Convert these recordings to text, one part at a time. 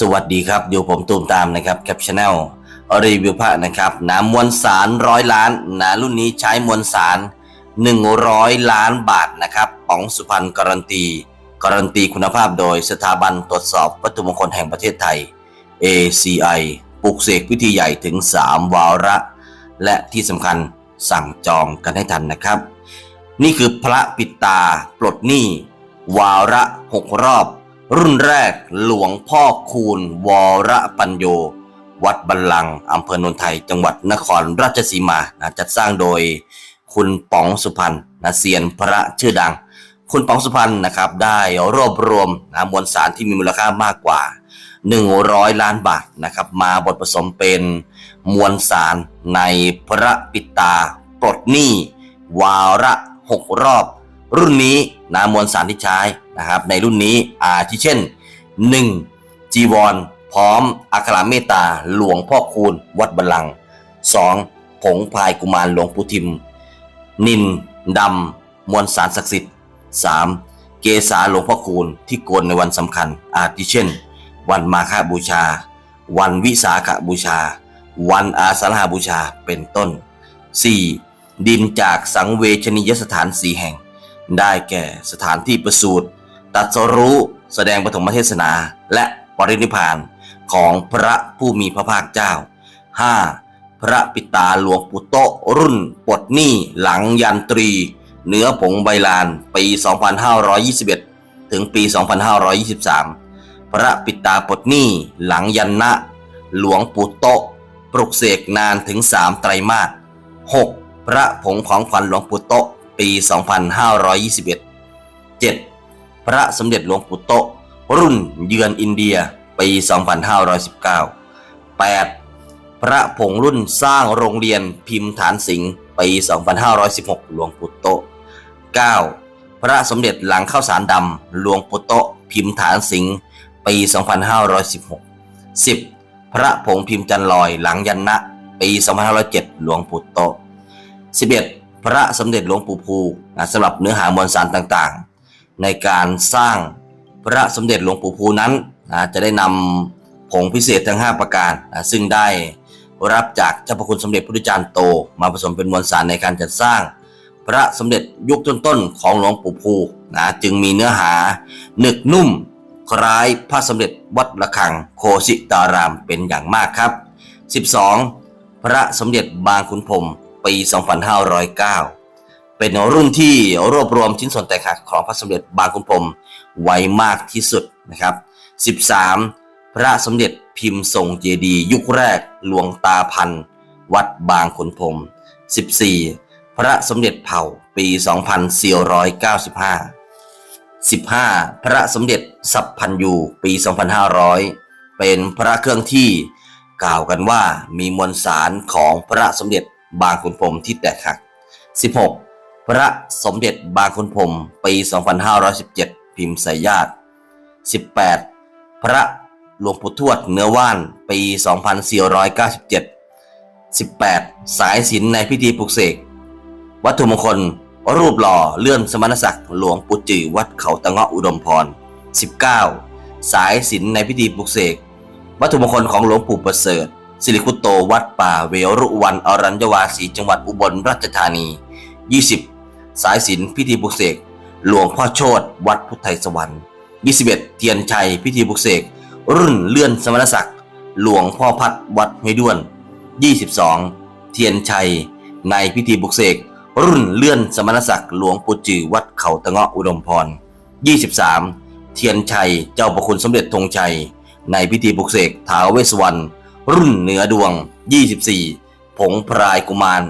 สวัสดีครับอยู่ผมตูมตามนะครับแคปช n แนลรีวิวพระนะครับนะมวลสารร้อยล้านนะรุ่นนี้ใช้มวลสาร 100 ล้านบาทนะครับป๋องสุพรรณการันตี การันตีคุณภาพโดยสถาบันตรวจสอบวัตถุมงคลแห่งประเทศไทย ACI ปลุกเสกพิธีใหญ่ถึง 3 วาระ และที่สำคัญสั่งจองกันให้ทันนะครับ นี่คือพระปิดตาปลดหนี้วาระหกรอบ รุ่นแรกหลวงพ่อคูณวรปัญโย วัดบัลลังก์อำเภอโนนไทย จังหวัดนครราชสีมานะจัดสร้างโดยคุณป๋องสุพรรณนะเซียนพระชื่อดัง คุณป๋องสุพรรณนะครับได้รวบรวมนะมวลสารที่มีมูลค่ามากกว่า 100 ล้านบาทนะครับมาบทผสมเป็นมวลสารในพระปิตาปลดหนี้วาระหกรอบ รุ่นนี้นะมวลสารที่ใช้ นะครับในรุ่นนี้อาทิเช่น 1. จีวร พร้อมอัคราเมตตาหลวงพ่อคูณวัดบัลลังก์ 2. ผงพายกุมารหลวงปู่ทิม นินดำมวลสารศักดิ์สิทธิ์ 3. เกษาหลวงพ่อคูณที่โกนในวันสำคัญ อาทิเช่น วันมาฆบูชา วันวิสาขบูชา วันอาสาฬหบูชาเป็นต้น 4. ดินจากสังเวชนียสถานสีแห่ง ได้แก่สถานที่ประสูติ ตัดสรู้แสดงปฐมเทศนาและปรินิพานของพระผู้มีพระภาคเจ้า 5. พระปิตาหลวงปู่โตรุ่นปลดหนี้หลังยันตรี เนื้อผงใบลานปี 2521 ถึงปี 2523 พระปิตาปลดหนี้หลังยันนะ หลวงปู่โตปลุกเสกนานถึง 3 ไตรมาส 6. พระผงของขวัญหลวงปู่โตปี 2521 7. พระสมเด็จหลวงปู่โตรุ่นเยือนอินเดียปี 2519 8. พระผงรุ่นสร้างโรงเรียนพิมพ์ฐานสิงห์ปี 2516 หลวงปู่โต 9. พระสมเด็จหลังข้าวสารดำหลวงปู่โตพิมพ์ฐานสิงห์ปี 2516 10. พระผงพิมพ์จันลอยหลังยันนะปี 2507 หลวงปู่โต 11. พระสมเด็จหลวงปู่ภูสำหรับเนื้อหามวลสารต่างๆ ในการสร้างพระสมเด็จหลวงปู่ภูนั้นนะจะได้นำผงพิเศษทั้ง 5 ประการนะซึ่งได้รับจากเจ้าพระคุณสมเด็จพระพุทธจารย์โต มาผสมเป็นมวลสารในการจัดสร้าง พระสมเด็จยุคต้นๆของหลวงปู่ภูนะจึงมีเนื้อหาหนึกนุ่มคล้ายพระสมเด็จวัดระฆังโคสิตารามเป็นอย่างมากครับ 12. พระสมเด็จบางขุนพรมปี 2509 เป็นรุ่นที่รวบรวมชิ้นส่วนแตกหักของพระสมเด็จบางขุนพรมไว้มากที่สุดนะครับ 13. พระสมเด็จพิมพ์ทรงเจดียุคแรกหลวงตาพันวัดบางขุนพรม 14. พระสมเด็จเผ่าปี 2495 15. พระสมเด็จสัพพันยูปี 2500 เป็นพระเครื่องที่กล่าวกันว่ามีมวลสารของพระสมเด็จบางขุนพรมที่แตกหัก 16. พระสมเด็จบางขุนพรมปี 2517 พิมพ์สายญาติ 18. พระหลวงปู่ทวดเนื้อว่านปี 2497 18. สายสิญจนในพิธีปลุกเสก วัตถุมงคล รูปหล่อเลื่อนสมณศักดิ์หลวงปู่จือวัดเขาตะเงาะอุดมพร 19. สายสิญจนในพิธีปลุกเสก วัตถุมงคลของหลวงปู่ประเสริฐสิริคุตโตวัดป่าเวรุวันอรัญญวาสีจังหวัดอุบลราชธานี 20. สายสิญจนพิธีปลุกเสก หลวงพ่อโชตวัดพุทธไทยสวรรค์ 21. เทียนชัยพิธีปลุกเสก รุ่นเลื่อนสมณศักดิ์หลวงพ่อพัดวัดห้วยด้วน 22. เทียนชัย ในพิธีปลุกเสก รุ่นเลื่อนสมณศักดิ์หลวงปู่จือวัดเขาตะเงาะอุดมพร 23. เทียนชัยเจ้าประคุณสมเด็จธงชัย ในพิธีปลุกเสกท้าวเวสสวรรณรุ่นเหนือดวง 24. ผงพรายกุมาร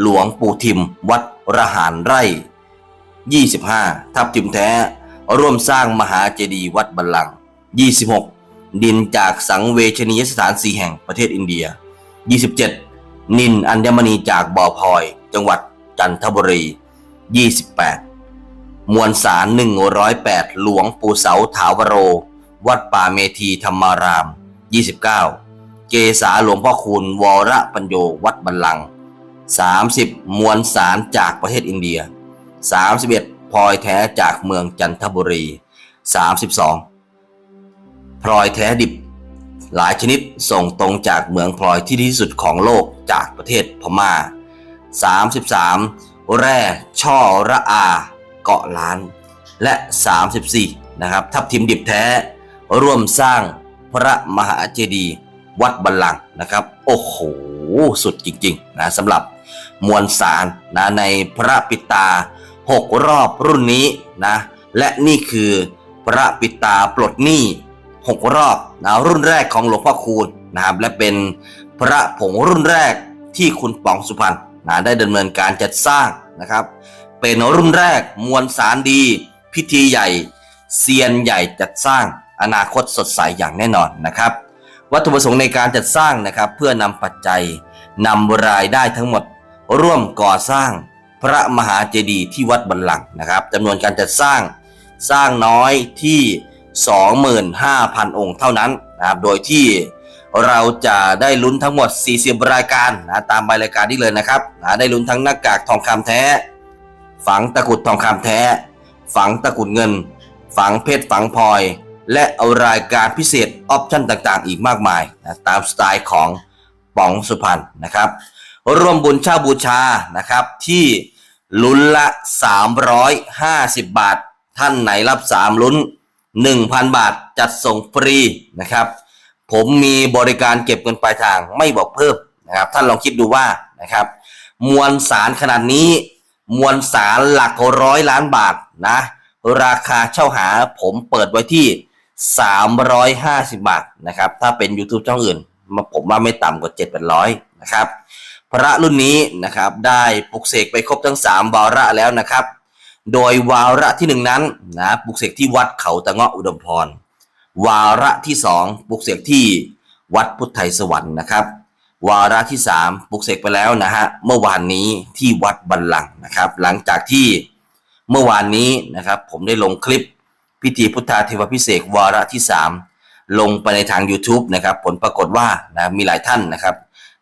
หลวงปู่ทิม วัด ระหารไร่ 25. ทับทิมแท้ ร่วมสร้างมหาเจดีย์วัดบัลลังก์ 26. ดินจากสังเวชนียสถานสีแห่งประเทศอินเดีย 27. นินอัญมณีจากบ่อพลอย จังหวัดจันทบุรี 28. มวลสาร 108 หลวงปู่เสาถาวโร วัดป่าเมธีธรรมาราม 29 เกษาหลวงพ่อคูณวรปัญโยวัดบัลลังก์ 30 มวลสารจากประเทศอินเดีย 31 พลอยแท้จากเมืองจันทบุรี 32 พลอยแท้ดิบ หลายชนิดส่งตรงจากเมืองพลอยที่ดีที่สุดของโลกจากประเทศพม่า 33 แร่ช่อระอา เกาะล้าน และ 34 นะครับ ทับทิมดิบแท้ ร่วมสร้างพระมหาเจดีย์วัดบัลลังก์นะครับ โอ้โห สุดจริง ๆ นะสำหรับ มวลสารนะในพระปิตา 6 รอบรุ่นนี้นะและนี่คือพระปิตาปลดหนี้ 6 รอบนะรุ่นแรกของหลวงพ่อคูณนะครับและเป็นพระผงรุ่นแรกที่คุณป๋องสุพรรณนะได้ดำเนินการจัดสร้างนะครับ เป็นรุ่นแรกมวลสารดี พิธีใหญ่เซียนใหญ่จัดสร้างอนาคตสดใสอย่างแน่นอนนะครับ วัตถุประสงค์ในการจัดสร้างนะครับ เพื่อนำปัจจัยนำรายได้ทั้งหมด ร่วมก่อสร้างพระมหาเจดีย์ที่วัดบัลลังนะครับจำนวนการจัดสร้างสร้างน้อยที่ 25,000 องค์เท่านั้นนะครับโดยที่เราจะได้ลุ้นทั้งหมด 40 รายการนะตามใบรายการนี้เลยนะครับนะได้ลุ้นทั้งหน้ากากทองคำแท้ ฝังตะกรุดทองคำแท้ ฝังตะกรุดเงิน ฝังเพชรฝังพลอย และเอารายการพิเศษออปชั่นต่างๆ อีกมากมายนะตามสไตล์ของป๋องสุพรรณนะครับ ร่วมบุญเช่าบูชานะครับ ที่ลุ้นละ 350 บาท ท่านไหนรับ 3 ลุ้น 1,000 บาทจัดส่งฟรีนะครับ ผมมีบริการเก็บเงินปลายทางไม่บอกเพิ่มนะครับท่านลองคิดดูว่านะครับมวลสารขนาดนี้ มวลสารหลักร้อยล้านบาทนะราคาเช่าหาผมเปิดไว้ที่ 350 บาทนะครับถ้าเป็น YouTube ช่องอื่นมาผมว่าไม่ต่ำกว่า7-800นะครับ พระรุ่นนี้นะครับได้ปลุกเสกไปครบทั้ง 3 วาระแล้วนะครับ โดยวาระที่หนึ่งนั้นนะปลุกเสกที่วัดเขาตะเงาะอุดมพร วาระที่สองปลุกเสกที่วัดพุทธไทยสวรรค์นะครับ วาระที่สามปลุกเสกไปแล้วนะฮะเมื่อวานนี้ที่วัดบัลลังนะครับ หลังจากที่เมื่อวานนี้นะครับผมได้ลงคลิปพิธีพุทธาเทวพิเศษวาระที่สามลงไปในทาง YouTube นะครับ ผลปรากฏว่านะมีหลายท่านนะครับ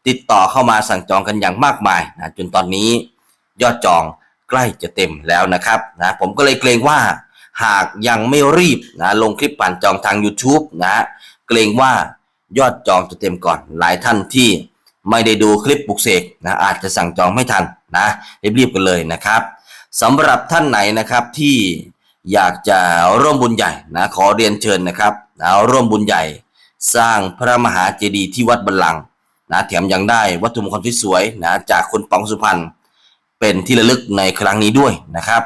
ติดต่อเข้ามาสั่งจองกันอย่างมากมายนะจนตอนนี้ยอดจองใกล้จะเต็มแล้วนะครับนะผมก็เลยเกรงว่าหากยังไม่รีบนะลงคลิปผ่านจองทาง YouTube นะเกรงว่ายอดจองจะเต็มก่อนหลายท่านที่ไม่ได้ดูคลิปปลุกเสกนะอาจจะสั่งจองไม่ทันนะรีบๆกันเลยนะครับสำหรับท่านไหนนะครับที่อยากจะร่วมบุญใหญ่นะขอเรียนเชิญนะครับนะร่วมบุญใหญ่ สร้างพระมหาเจดีย์ที่วัดบัลลังก์ นะแถมยังได้วัตถุมงคลที่สวยๆนะจากคุณป๋องสุพรรณเป็นที่ระลึกในครั้งนี้ด้วยนะครับ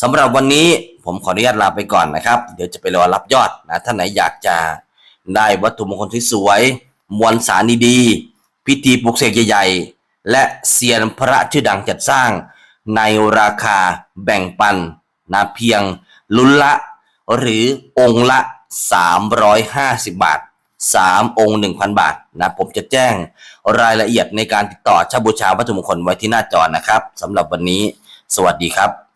สำหรับวันนี้ผมขออนุญาตลาไปก่อนนะครับ เดี๋ยวจะไปรอรับยอดนะท่านไหนอยากจะได้วัตถุมงคลที่สวย มวลสารดีๆพิธีปลุกเสกใหญ่ๆ และเซียนพระชื่อดังจัดสร้าง ในราคาแบ่งปันนะเพียงลุ้นละ หรือองค์ละ 350 บาท 3 องค์ 1,000 บาทนะผมจะแจ้งรายละเอียดในการติดต่อเช่าบูชาวัตถุมงคลไว้ที่หน้าจอนะครับสำหรับวันนี้ สวัสดีครับ